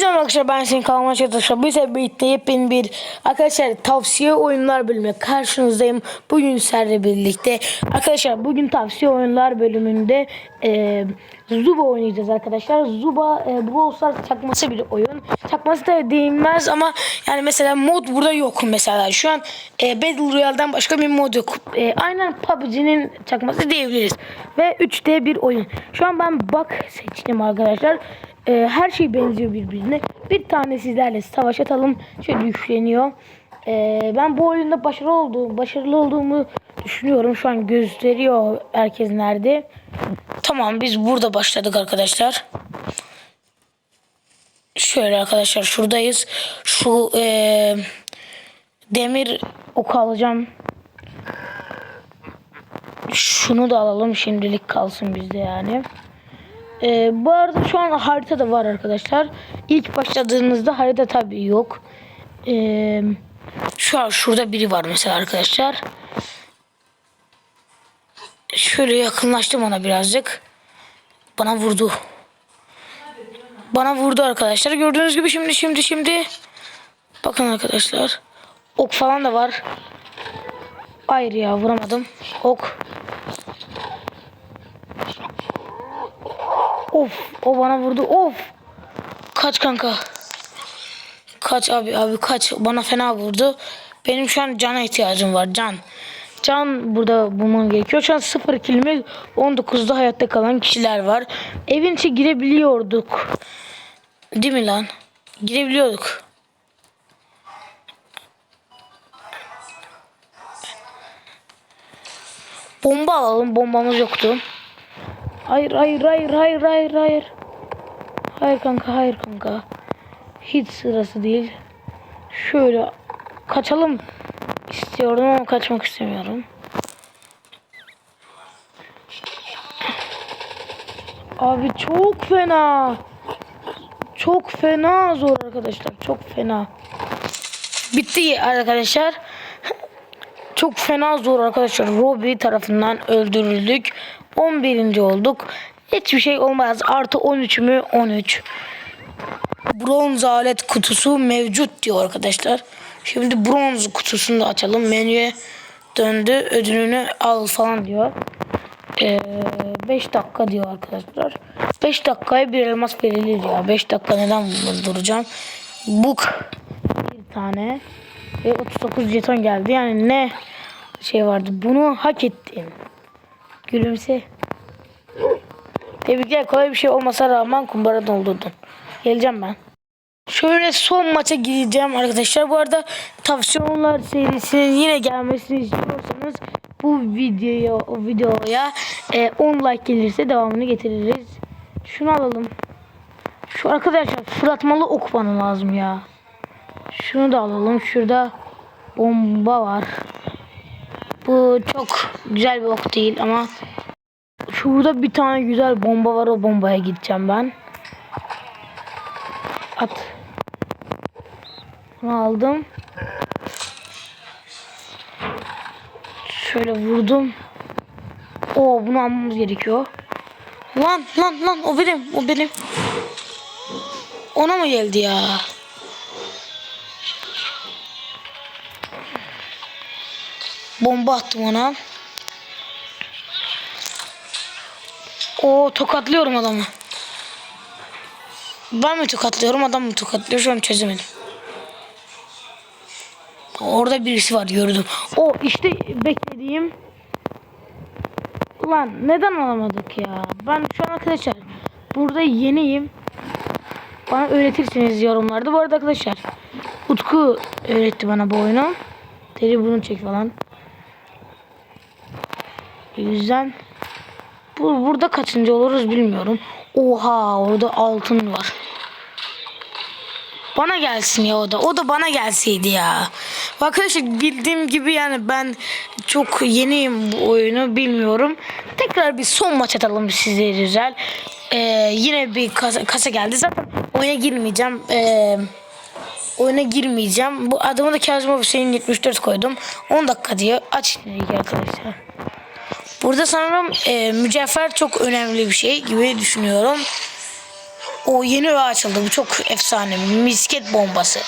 Selam arkadaşlar ben senin kanalıma arkadaşlar. Bu sefer birlikte yepyeni bir arkadaşlar tavsiye oyunlar bölümü karşınızdayım. Bugün sizlerle birlikte arkadaşlar bugün tavsiye oyunlar bölümünde e, Zuba oynayacağız arkadaşlar. Zuba e, Brawl Stars çakması bir oyun. Çakması da değinmez ama yani mesela mod burada yok mesela. Şu an e, Battle Royale'den başka bir mod yok. E, aynen PUBG'nin çakması diyebiliriz. Ve 3D bir oyun. Şu an ben bak seçtim arkadaşlar. Ee, her şey benziyor birbirine. Bir tane sizlerle savaş atalım. Şöyle yükleniyor. Ee, ben bu oyunda başarılı olduğum, başarılı olduğumu düşünüyorum. Şu an gösteriyor herkes nerede. Tamam biz burada başladık arkadaşlar. Şöyle arkadaşlar şuradayız. Şu ee, demir oku alacağım. Şunu da alalım şimdilik kalsın bizde yani. Ee, bu arada şu an harita da var arkadaşlar. İlk başladığınızda harita tabii yok. Ee, şu an şurada biri var mesela arkadaşlar. Şöyle yakınlaştım ona birazcık. Bana vurdu. Bana vurdu arkadaşlar. Gördüğünüz gibi şimdi şimdi şimdi. Bakın arkadaşlar. Ok falan da var. Hayır ya vuramadım. Ok. Of o bana vurdu. Of. Kaç kanka. Kaç abi abi kaç. Bana fena vurdu. Benim şu an cana ihtiyacım var. Can. Can burada bulmam gerekiyor. Şu an 0 kilimi 19'da hayatta kalan kişiler var. Evin içi girebiliyorduk. Değil mi lan? Girebiliyorduk. Bomba alalım. Bombamız yoktu. Hayır hayır hayır hayır hayır hayır. Hayır kanka hayır kanka. Hiç sırası değil. Şöyle kaçalım istiyorum ama kaçmak istemiyorum. Abi çok fena. Çok fena zor arkadaşlar. Çok fena. Bitti arkadaşlar. Çok fena zor arkadaşlar. Robbie tarafından öldürüldük. 11. olduk. Hiçbir şey olmaz. Artı 13 mü? 13. Bronz alet kutusu mevcut diyor arkadaşlar. Şimdi bronz kutusunu da açalım. Menüye döndü. Ödülünü al falan diyor. 5 ee, dakika diyor arkadaşlar. 5 dakikaya bir elmas verilir ya. 5 dakika neden duracağım? Book bir tane ve 39 jeton geldi. Yani ne şey vardı. Bunu hak ettin. Gülümse. Tebrikler kolay bir şey olmasa rağmen kumbara doldurdun. Geleceğim ben. Şöyle son maça gideceğim arkadaşlar. Bu arada tavsiyeler serisinin yine gelmesini istiyorsanız bu videoya o videoya e, 10 like gelirse devamını getiririz. Şunu alalım. Şu arkadaşlar fırlatmalı ok lazım ya. Şunu da alalım. Şurada bomba var. Bu çok güzel bir ok değil ama şurada bir tane güzel bomba var. O bombaya gideceğim ben. At. Bunu aldım. Şöyle vurdum. Oo bunu almamız gerekiyor. Lan lan lan o benim o benim. Ona mı geldi ya? Bomba attım ona. O tokatlıyorum adamı. Ben mi tokatlıyorum adam mı tokatlıyor şu an çözemedim. Orada birisi var gördüm. O işte beklediğim. Ulan neden alamadık ya? Ben şu an arkadaşlar burada yeniyim. Bana öğretirsiniz yorumlarda. Bu arada arkadaşlar Utku öğretti bana bu oyunu. Deli bunu çek falan. O yüzden bu, burada kaçıncı oluruz bilmiyorum. Oha orada altın var. Bana gelsin ya o da. O da bana gelseydi ya. Arkadaşlar bildiğim gibi yani ben çok yeniyim bu oyunu bilmiyorum. Tekrar bir son maç atalım sizlere güzel. Ee, yine bir kasa, kasa geldi. Zaten oyuna girmeyeceğim. Ee, oyuna girmeyeceğim. Bu adımı da Kazım Hüseyin 74 koydum. 10 dakika diyor. Aç arkadaşlar. Burada sanırım e, mücevher çok önemli bir şey gibi düşünüyorum. O yeni öğe açıldı. Bu çok efsane. Misket bombası.